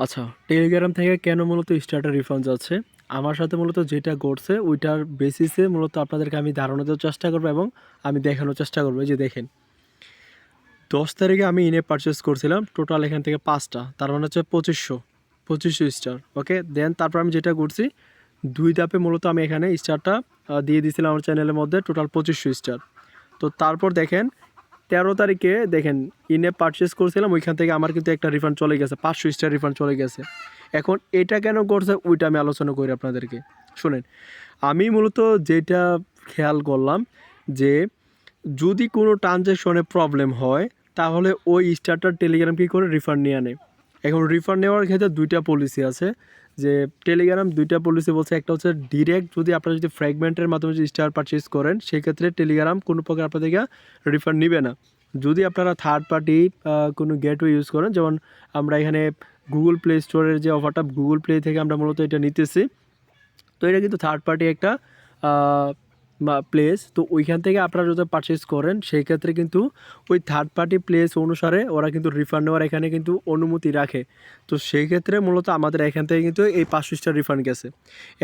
আচ্ছা টেলিগ্রাম থেকে কেন মূলত স্টার্টার রিফান্ড যাচ্ছে? আমার সাথে মূলত যেটা ঘটছে, ওইটার বেসিসে মূলত আপনাদেরকে আমি ধারণা দেওয়ার চেষ্টা করব এবং আমি দেখানোর চেষ্টা করব। যে দেখেন, দশ তারিখে আমি ইনে পারচেস করছিলাম টোটাল এখান থেকে পাঁচটা, তার মানে হচ্ছে পঁচিশশো পঁচিশশো স্টার ওকে দেন তারপর আমি যেটা করছি দুই ধাপে মূলত আমি এখানে স্টারটা দিয়ে দিয়েছিলাম আমার চ্যানেলের মধ্যে টোটাল পঁচিশশো স্টার তো তারপর দেখেন তেরো তারিখে দেখেন ইনে পারচেস করছিলাম, ওইখান থেকে আমার কিন্তু একটা রিফান্ড চলে গেছে, পাঁচশো স্টার রিফান্ড চলে গেছে। এখন এটা কেন করছে, ওইটা আমি আলোচনা করি আপনাদেরকে। শোনেন, আমি মূলত যেটা খেয়াল করলাম যে, যদি কোনো ট্রানজ্যাকশনে প্রবলেম হয়, তাহলে ওই স্টারটার টেলিগ্রাম কী করে রিফান্ড নিয়ে আনে? এখন রিফান্ড নেওয়ার ক্ষেত্রে দুইটা পলিসি আছে, যে টেলিগ্রাম দুইটা পলিসি বলছে, একটা হচ্ছে ডিরেক্ট যদি আপনারা যদি ফ্র্যাগমেন্টের মাধ্যমে যদি স্টার পারচেজ করেন, সেক্ষেত্রে টেলিগ্রাম কোনো প্রকার আপনাদেরকে রিফান্ড নিবে না। যদি আপনারা থার্ড পার্টি কোনো গেটওয়ে ইউজ করেন, যেমন আমরা এখানে গুগল প্লে স্টোরের যে অফারটা গুগল প্লে থেকে আমরা মূলত এটা নিতেছি। তো এটা কিন্তু থার্ড পার্টি একটা প্লেস তো ওইখান থেকে আপনারা যদি পারচেস করেন, সেই ক্ষেত্রে কিন্তু ওই থার্ড পার্টি প্লেস অনুসারে ওরা কিন্তু রিফান্ড নেওয়ার এখানে কিন্তু অনুমতি রাখে। তো সেই ক্ষেত্রে মূলত আমাদের এখান থেকে কিন্তু এই পাঁচশো স্টার রিফান্ড গেছে।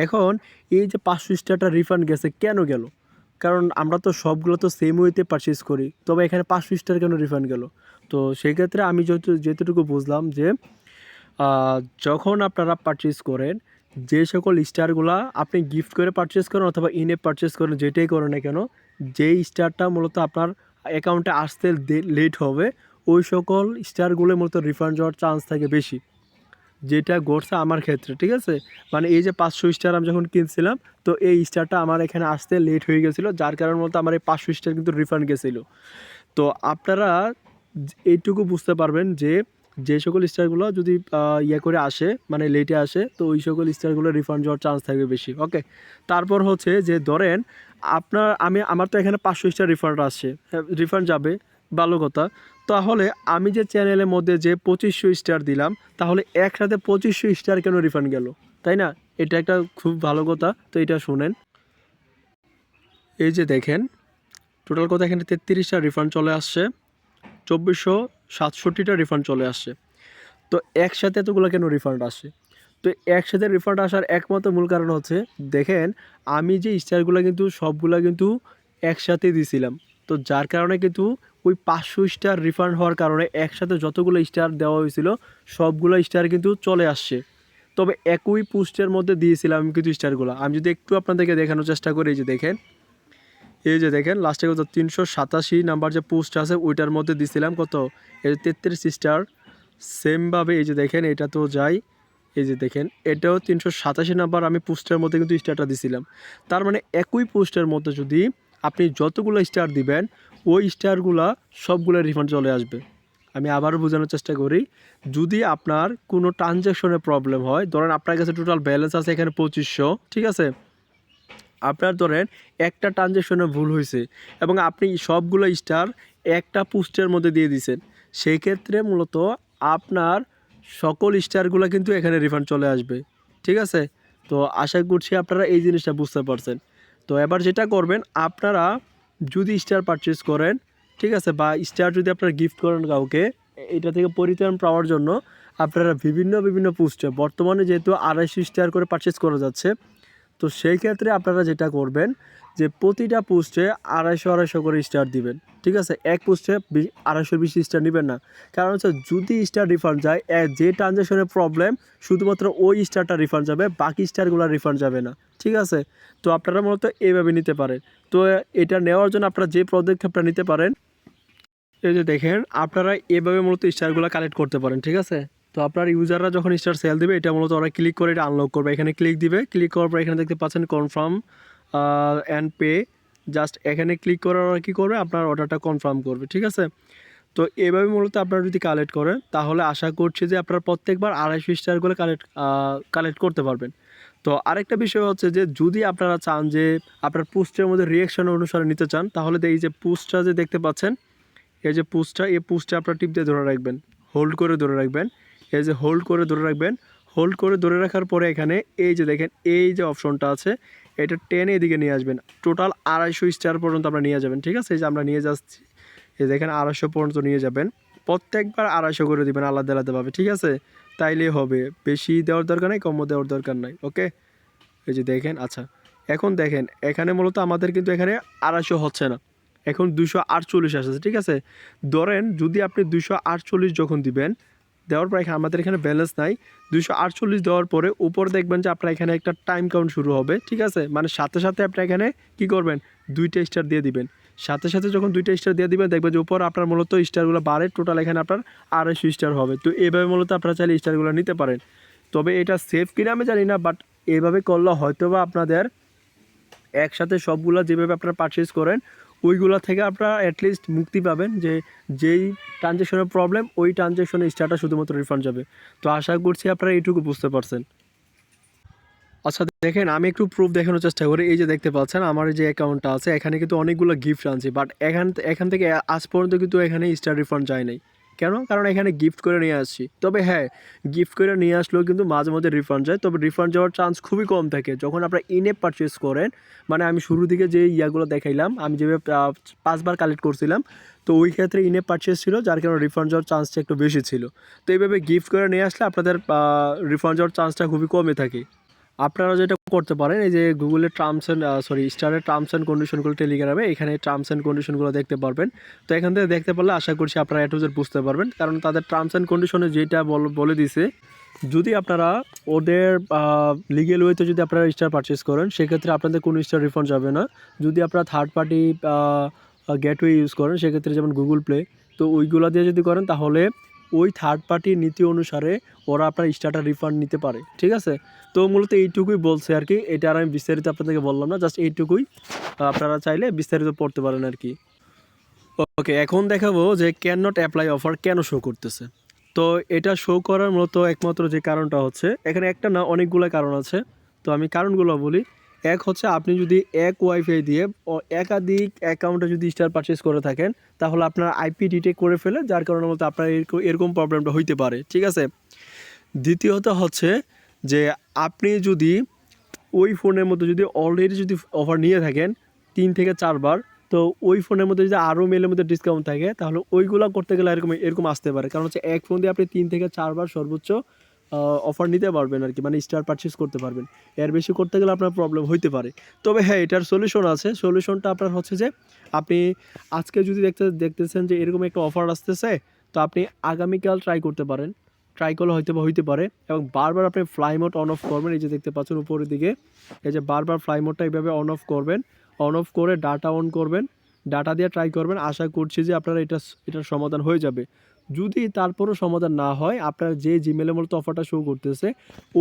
এখন এই যে পাঁচশো স্টারটা রিফান্ড গেছে কেন গেল? কারণ আমরা তো সবগুলো তো সেম ওয়েতে পারচেস করি, তবে এখানে পাঁচশো স্টার কেন রিফান্ড গেল? তো সেই ক্ষেত্রে আমি যেহেতু যেতটুকু বুঝলাম যে যখন আপনারা পারচেস করেন যে সকল স্টারগুলা আপনি গিফট করে পারচেস করেন অথবা ইনে পারচেস করেন, যেটাই করেন না কেন, যেই স্টারটা মূলত আপনার অ্যাকাউন্টে আসতে লেট হবে, ওই সকল স্টারগুলো মূলত রিফান্ড যাওয়ার চান্স থাকে বেশি। যেটা ঘটছে আমার ক্ষেত্রে, ঠিক আছে? মানে এই যে পাঁচশো স্টার আমি যখন কিনছিলাম, তো এই স্টারটা আমার এখানে আসতে লেট হয়ে গেছিল, যার কারণ মূলত আমার এই পাঁচশো স্টার কিন্তু রিফান্ড গেছিল। তো আপনারা এইটুকু বুঝতে পারবেন যে যে সকল স্টারগুলো যদি ইয়ে করে আসে মানে লেটে আসে, তো ওই সকল স্টারগুলো রিফান্ড যাওয়ার চান্স থাকবে বেশি ওকে তারপর হচ্ছে যে ধরেন, আপনার, আমি, আমার তো এখানে পাঁচশো স্টার রিফান্ড আসছে রিফান্ড যাবে, ভালো কথা। তাহলে আমি যে চ্যানেলের মধ্যে যে পঁচিশশো স্টার দিলাম, তাহলে একসাথে পঁচিশশো স্টার কেন রিফান্ড গেল? তাই না? এটা একটা খুব ভালো কথা, তো এটা শুনেন। এই যে দেখেন টোটাল কথা এখানে তেত্রিশটা রিফান্ড চলে আসছে, চব্বিশশো সাতষট্টিটা রিফান্ড চলে আসছে। তো একসাথে এতগুলো কেন রিফান্ড আসে? তো একসাথে রিফান্ড আসার একমাত্র মূল কারণ হচ্ছে, দেখেন, আমি যে স্টারগুলো কিন্তু সবগুলো কিন্তু একসাথে দিছিলাম। তো যার কারণে কিন্তু ওই পাঁচশো স্টার রিফান্ড হওয়ার কারণে একসাথে যতগুলো স্টার দেওয়া হয়েছিল, সবগুলো স্টার কিন্তু চলে আসছে। তবে একই পোস্টের মধ্যে দিয়েছিলাম কিন্তু স্টারগুলো আমি যদি একটু আপনাদেরকে দেখানোর চেষ্টা করি যে দেখেন এই যে দেখেন লাস্টে কত? তিনশো সাতাশি নাম্বার যে পোস্ট আছে, ওইটার মধ্যে দিছিলাম কত? এই যে তেত্রিশ স্টার সেমভাবে এই যে দেখেন, এটা তো যাই। এই যে দেখেন, এটাও তিনশো সাতাশি নাম্বার, আমি পোস্টের মধ্যে কিন্তু স্টারটা দিছিলাম। তার মানে একই পোস্টের মধ্যে যদি আপনি যতগুলো স্টার দিবেন, ওই স্টারগুলা সবগুলো রিফান্ড চলে আসবে। আমি আবারও বোঝানোর চেষ্টা করি, যদি আপনার কোনো ট্রানজ্যাকশনে প্রবলেম হয়, ধরেন আপনার কাছে টোটাল ব্যালেন্স আছে এখানে পঁচিশশো, ঠিক আছে? আপনার ধরেন একটা ট্রানজ্যাকশনে ভুল হয়েছে এবং আপনি সবগুলো স্টার একটা পোস্টের মধ্যে দিয়ে দিয়েছেন সেই ক্ষেত্রে মূলত আপনার সকল স্টারগুলো কিন্তু এখানে রিফান্ড চলে আসবে। ঠিক আছে? তো আশা করছি আপনারা এই জিনিসটা বুঝতে পারছেন। তো এবার যেটা করবেন, আপনারা যদি স্টার পারচেস করেন, ঠিক আছে, বা স্টার যদি আপনারা গিফট করেন কাউকে, এটা থেকে পরিত্রাণ পাওয়ার জন্য আপনারা বিভিন্ন বিভিন্ন পোস্টে বর্তমানে যেহেতু আড়াইশো স্টার করে পারচেস করা যাচ্ছে তো সেই ক্ষেত্রে আপনারা যেটা করবেন যে প্রতিটা পোস্টে আড়াইশো আড়াইশো করে স্টার দিবেন, ঠিক আছে? এক পোস্টে আড়াইশোর বেশি স্টার নেবেন না। কারণ হচ্ছে যদি স্টার রিফান্ড যায় যে ট্রানজ্যাকশনের প্রবলেম শুধুমাত্র ওই স্টারটা রিফান্ড যাবে, বাকি স্টারগুলো রিফান্ড যাবে না, ঠিক আছে? তো আপনারা মূলত এইভাবে নিতে পারেন। তো এটা নেওয়ার জন্য আপনারা যে পদক্ষেপটা নিতে পারেন, এই যে দেখেন, আপনারা এভাবে মূলত স্টারগুলো কালেক্ট করতে পারেন, ঠিক আছে? তো আপনার ইউজাররা যখন স্টার সেল দেবে, এটা মূলত ওরা ক্লিক করে এটা আনলক করবে। এখানে ক্লিক দিবে ক্লিক করার পর এখানে দেখতে পাচ্ছেন কনফার্ম অ্যান্ড পে জাস্ট এখানে ক্লিক করে ওরা কী করবে? আপনার অর্ডারটা কনফার্ম করবে, ঠিক আছে? তো এভাবে মূলত আপনারা যদি কালেক্ট করেন, তাহলে আশা করছি যে আপনারা প্রত্যেকবার আড়াইশো স্টারগুলো কালেক্ট কালেক্ট করতে পারবেন। তো আরেকটা বিষয় হচ্ছে যে, যদি আপনারা চান যে আপনার পোস্টের মধ্যে রিয়াকশন অনুসারে নিতে চান, তাহলে এই যে পোস্টটা যে দেখতে পাচ্ছেন, এই যে পুশটা এই পুশটা আপনার টিপ দিয়ে ধরে রাখবেন হোল্ড করে ধরে রাখবেন। এই যে হোল্ড করে ধরে রাখবেন হোল্ড করে ধরে রাখার পরে এখানে এই যে দেখেন, এই যে অপশনটা আছে, এটা টেনে এদিকে নিয়ে আসবেন। টোটাল আড়াইশো স্টার পর্যন্ত আমরা নিয়ে যাবেন, ঠিক আছে? এই যে আমরা নিয়ে যাচ্ছি, এই দেখেন আড়াইশো পর্যন্ত নিয়ে যাবেন। প্রত্যেকবার আড়াইশো করে দিবেন, আলাদা আলাদাভাবে, ঠিক আছে? তাইলে হবে, বেশি দেওয়ার দরকার নাই, কমও দেওয়ার দরকার নাই, ওকে? এই যে দেখেন আচ্ছা এখন দেখেন, এখানে মূলত আমাদের কিন্তু এখানে আড়াইশো হচ্ছে না। এখন দুশো আটচল্লিশ আসছে, ঠিক আছে? ধরেন যদি আপনি দুশো আটচল্লিশ যখন দিবেন দেওয়ার পর এখানে আমাদের এখানে ব্যালেন্স নাই। দুশো আটচল্লিশ দেওয়ার পরে উপর দেখবেন যে আপনার এখানে একটা টাইম কাউন্ট শুরু হবে, ঠিক আছে? মানে সাথে সাথে আপনি এখানে কি করবেন? দুইটা স্টার দিয়ে দিবেন। সাথে সাথে যখন দুইটা স্টার দিয়ে দিবেন, দেখবেন যে উপর আপনার মূলত স্টারগুলো বাড়ে টোটাল এখানে আপনার আড়াইশো স্টার হবে। তো এইভাবে মূলত আপনারা চাইলে স্টারগুলো নিতে পারেন। তবে এটা সেফ কিনা আমি জানি না বাট এভাবে করলে হয়তো বা আপনাদের একসাথে সবগুলো যেভাবে আপনারা পারচেস করেন ওইগুলো থেকে আপনারা অ্যাটলিস্ট মুক্তি পাবেন যে যেই ট্রানজ্যাকশনের প্রবলেম ওই ট্রানজ্যাকশনের স্ট্যাটাস শুধুমাত্র রিফান্ড যাবে। তো আশা করছি আপনারা এইটুকু বুঝতে পারছেন। আচ্ছা দেখেন, আমি একটু প্রুফ দেখানোর চেষ্টা করি। এই যে দেখতে পাচ্ছেন, আমার যে অ্যাকাউন্টটা আছে, এখানে কিন্তু অনেকগুলো গিফট আনছি বাট এখান এখান থেকে আজ পর্যন্ত কিন্তু এখানে স্টার রিফান্ড যায় নাই। কেন? কারণ এখানে গিফট করে নিয়ে আসছি। তবে হ্যাঁ গিফট করে নিয়ে আসলেও কিন্তু মাঝে মাঝে রিফান্ড যায়। তবে রিফান্ড যাওয়ার চান্স খুবই কম থাকে। যখন আপনারা ইনে পারচেস করেন মানে আমি শুরু থেকে যে ইয়াগুলো দেখাইলাম, আমি যেভাবে পাঁচবার কালেক্ট করছিলাম, তো ওই ক্ষেত্রে ইনে পারচেস ছিল, যার কারণে রিফান্ড যাওয়ার চান্সটা একটু বেশি ছিল। তো এইভাবে গিফট করে নিয়ে আসলে আপনাদের রিফান্ড যাওয়ার চান্সটা খুবই কমে থাকে। আপনারা যেটা করতে পারেন, এই যে গুগলের টার্মস অ্যান্ড সরি স্টারের টার্মস অ্যান্ড কন্ডিশনগুলো টেলিগ্রামে এখানে টার্মস অ্যান্ড কন্ডিশনগুলো দেখতে পারবেন। তো এখান থেকে দেখতে পারলে আশা করছি আপনারা এটু বুঝতে পারবেন। কারণ তাদের টার্মস অ্যান্ড কন্ডিশনে যেটা বলে দিছে, যদি আপনারা ওদের লিগেল ওয়েতে যদি আপনারা স্টার পারচেস করেন, সেক্ষেত্রে আপনাদের কোনো স্টার রিফান্ড যাবে না। যদি আপনারা থার্ড পার্টি গেটওয়ে ইউজ করেন, সেক্ষেত্রে যেমন গুগল প্লে তো ওইগুলো দিয়ে যদি করেন, তাহলে ওই থার্ড পার্টির নীতি অনুসারে ওরা আপনার স্টার্টার রিফান্ড নিতে পারে, ঠিক আছে? তো মূলত এইটুকুই বলছে আর কি, এটা আর আমি বিস্তারিত আপনাদেরকে বললাম না জাস্ট এইটুকুই আপনারা চাইলে বিস্তারিত পড়তে পারেন আর কি। ওকে এখন দেখাবো যে ক্যান নট অ্যাপ্লাই অফার কেন শো করতেছে। তো এটা শো করার মূলত একমাত্র যে কারণটা হচ্ছে, এখানে একটা না, অনেকগুলো কারণ আছে। তো আমি কারণগুলো বলি। এক হচ্ছে আপনি যদি এক ওয়াইফাই দিয়ে একাধিক অ্যাকাউন্টে যদি স্টার পারচেস করে থাকেন, তাহলে আপনার আইপি ডিটেক্ট করে ফেলে, যার কারণে মূলত আপনার এরকম প্রবলেমটা হইতে পারে, ঠিক আছে? দ্বিতীয়ত হচ্ছে যে আপনি যদি ওই ফোনের মধ্যে যদি অলরেডি যদি অফার নিয়ে থাকেন, তিন থেকে চারবার তো ওই ফোনের মধ্যে যদি আরও মেলের মধ্যে ডিসকাউন্ট থাকে, তাহলে ওইগুলো করতে গেলে এরকম এরকম আসতে পারে। কারণ হচ্ছে এক ফোন দিয়ে আপনি তিন থেকে চারবার সর্বোচ্চ অফার নিতে পারবেন আর কি মানে স্টার পারচেস করতে পারবেন। এর বেশি করতে গেলে আপনার প্রবলেম হইতে পারে। তবে হ্যাঁ এটার সলিউশন আছে। সলিউশনটা আপনার হচ্ছে যে, আপনি আজকে যদি দেখতে, দেখতেছেন যে এরকম একটা অফার আসতেছে, তো আপনি আগামীকাল ট্রাই করতে পারেন। ট্রাই করলে হয়তো বা হইতে পারে। এবং বারবার আপনি ফ্লাই মোড অন অফ করবেন। এই যে দেখতে পাচ্ছেন উপরের দিকে, এই যে বারবার ফ্লাই মোডটা এইভাবে অন অফ করবেন। অন অফ করে ডাটা অন করবেন। ডাটা দিয়ে ট্রাই করবেন। আশা করছি যে আপনার এটা, এটার সমাধান হয়ে যাবে। যদি তারপরও সমাধান না হয়, আপনার যে জিমেলের মূলত অফারটা শো করতেছে,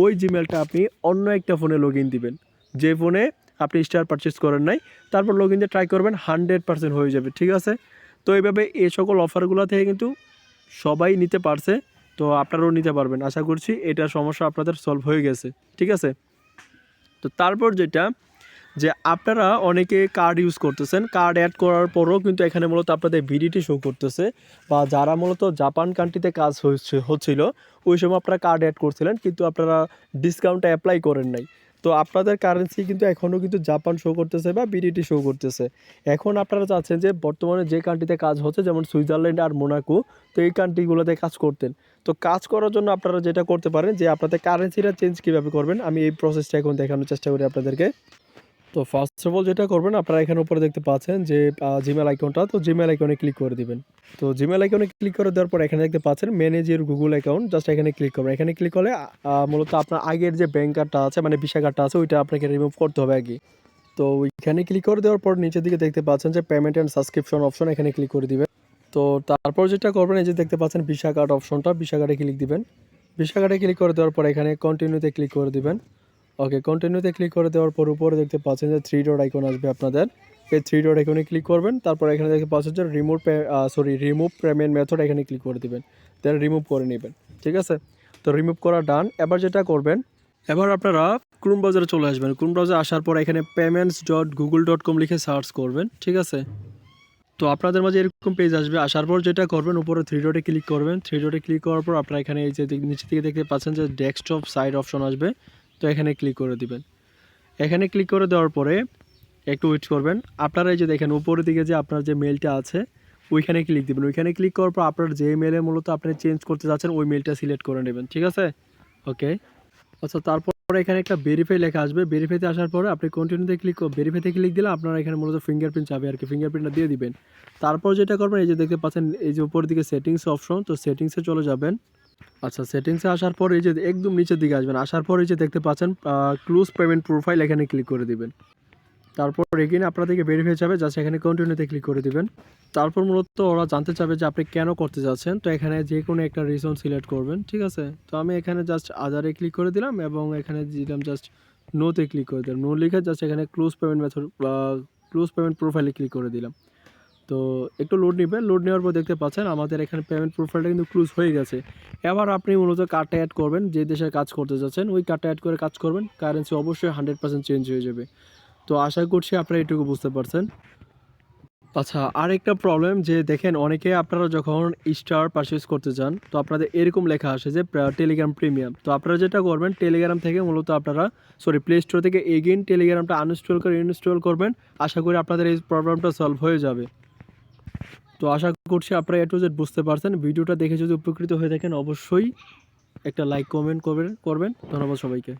ওই জিমেলটা আপনি অন্য একটা ফোনে লগ ইন দিবেন। যে ফোনে আপনি স্টার পারচেস করেন নাই, তারপর লগ ইন দিয়ে ট্রাই করবেন হান্ড্রেড পার্সেন্ট হয়ে যাবে, ঠিক আছে? তো এইভাবে এই সকল অফারগুলো থেকে কিন্তু সবাই নিতে পারছে, তো আপনারাও নিতে পারবেন। আশা করছি এটা সমস্যা আপনাদের সলভ হয়ে গেছে, ঠিক আছে? তো তারপর যেটা যে আপনারা অনেকে কার্ড ইউজ করতেছেন। কার্ড অ্যাড করার পরও কিন্তু এখানে মূলত আপনাদের ভিডিটি শো করতেছে বা যারা মূলত জাপান কান্ট্রিতে কাজ হচ্ছে, হচ্ছিল, ওই সময় আপনারা কার্ড অ্যাড করছিলেন, কিন্তু আপনারা ডিসকাউন্টটা অ্যাপ্লাই করেন নাই। তো আপনাদের কারেন্সি কিন্তু এখনও কিন্তু জাপান শো করতেছে বা বিডিটি শো করতেছে। এখন আপনারা চাচ্ছেন যে বর্তমানে যে কান্ট্রিতে কাজ হচ্ছে, যেমন সুইজারল্যান্ড আর মোনাকো তো এই কান্ট্রিগুলোতে কাজ করতেন। তো কাজ করার জন্য আপনারা যেটা করতে পারেন যে আপনাদের কারেন্সিটা চেঞ্জ কীভাবে করবেন, আমি এই প্রসেসটা এখন দেখানোর চেষ্টা করি আপনাদেরকে। তো ফার্স্ট অফ অল যেটা করবেন, আপনারা এখানে উপরে দেখতে পাচ্ছেন যে জিমেল আইকনটা তো জিমেল আইকনে ক্লিক করে দিবেন। তো জিমেল আইকনে ক্লিক করে দেওয়ার পর এখানে দেখতে পাচ্ছেন manage your Google account just এখানে ক্লিক করবেন। এখানে ক্লিক করলে মূলত আপনার আগের যে ব্যাংক কার্ডটা আছে মানে ভিসা কার্ডটা আছে, ওইটা আপনাকে রিমুভ করতে হবে আগে। তো ওইখানে ক্লিক করে দেওয়ার পর নিচের দিকে দেখতে পাচ্ছেন যে পেমেন্ট অ্যান্ড সাবস্ক্রিপশন অপশন এখানে ক্লিক করে দিবেন। তো তারপর যেটা করবেন, এই যে দেখতে পাচ্ছেন ভিসা কার্ড অপশনটা ভিসা কার্ডে ক্লিক দিবেন। ভিসা কার্ডে ক্লিক করে দেওয়ার পর এখানে কন্টিনিউতে ক্লিক করে দিবেন। ওকে কন্টিনিউতে ক্লিক করে দেওয়ার পর উপরে দেখতে পাচ্ছেন যে থ্রি ডট আইকন আসবে আপনাদের। এই থ্রি ডট আইকনে ক্লিক করবেন, তারপর এখানে দেখতে পাচ্ছেন যে remove sorry remove payment method এখানে ক্লিক করে দিবেন। দেন রিমুভ করে নেবেন, ঠিক আছে? তো রিমুভ করা ডান এবার যেটা করবেন, এবার আপনারা ক্রোম ব্রাউজারে চলে আসবেন। ক্রোম ব্রাউজারে আসার পর এখানে payments dot Google dot com লিখে সার্চ করবেন, ঠিক আছে? তো আপনাদের মাঝে এরকম পেজ আসবে। আসার পর যেটা করবেন, উপরে থ্রি ডটে ক্লিক করবেন। থ্রি ডটে ক্লিক করার পর আপনারা এখানে এই যে নিচে থেকে দেখতে পাচ্ছেন যে ডেস্কটপ সাইড অপশন আসবে। তো এখানে ক্লিক করে দিবেন। এখানে ক্লিক করে দেওয়ার পরে একটু ওয়েট করবেন। আপনারা এই যে দেখেন, উপরের দিকে যে আপনার যে মেলটা আছে, ওইখানে ক্লিক দিবেন। ওইখানে ক্লিক করার পর আপনার যে মেলে মূলত আপনি চেঞ্জ করতে যাচ্ছেন, ওই মেলটা সিলেক্ট করে নেবেন, ঠিক আছে? ওকে আচ্ছা তারপর এখানে একটা ভেরিফাই লেখা আসবে। ভেরিফাইতে আসার পরে আপনি কন্টিনিউতে ক্লিক ভেরিফাইতে ক্লিক দিলে আপনারা এখানে মূলত ফিঙ্গারপ্রিন্ট যাবে আর কি। ফিঙ্গারপ্রিন্টটা দিয়ে দিবেন। তারপর যেটা করবেন, এই যে দেখতে পাচ্ছেন, এই যে উপর দিকে সেটিংস অপশন তো সেটিংসে চলে যাবেন। আচ্ছা সেটিংসে আসার পর এই যে একদম নিচের দিকে আসবেন, আসার পর এই যে দেখতে পাচ্ছেন ক্লোজ পেমেন্ট প্রোফাইল এখানে ক্লিক করে দিবেন। তারপর এখানে আপনাদেরকে ভেরিফাই যাবে জাস্ট এখানে কন্টিনিউতে ক্লিক করে দিবেন। তারপর মূলত ওরা জানতে চাবে যে আপনি কেন করতে যাচ্ছেন। তো এখানে যে কোনো একটা রিজন সিলেক্ট করবেন, ঠিক আছে? তো আমি এখানে জাস্ট আধারে ক্লিক করে দিলাম এবং এখানে দিলাম জাস্ট নোতে ক্লিক করে দিলাম। নো লিখে জাস্ট এখানে close payment method close payment প্রোফাইলে ক্লিক করে দিলাম। তো একটু লোড নেবে লোড নেওয়ার পর দেখতে পাচ্ছেন আমাদের এখানে পেমেন্ট প্রোফাইলটা কিন্তু ক্লোজ হয়ে গেছে। এবার আপনি মূলত কার্ডটা অ্যাড করবেন, যে দেশের কাজ করতে যাচ্ছেন, ওই কার্ডটা অ্যাড করে কাজ করবেন কারেন্সি অবশ্যই হান্ড্রেড পার্সেন্ট চেঞ্জ হয়ে যাবে। তো আশা করছি আপনারা এটুকু বুঝতে পারছেন। আচ্ছা আরেকটা প্রবলেম যে দেখেন অনেকে আপনারা যখন স্টার পারচেস করতে চান তো আপনাদের এরকম লেখা আসে যে টেলিগ্রাম প্রিমিয়াম তো আপনারা যেটা করবেন টেলিগ্রাম থেকে মূলত আপনারা সরি প্লে স্টোর থেকে এগেইন টেলিগ্রামটা আনইনস্টল করে ইনস্টল করবেন। আশা করি আপনাদের এই প্রবলেমটা সলভ হয়ে যাবে। তো আশা করছি আপনারা এ টু জেড বুঝতে পারছেন। ভিডিওটা দেখে যদি উপকৃত হয়ে থাকেন, অবশ্যই একটা লাইক কমেন্ট করবেন করবেন। ধন্যবাদ সবাইকে।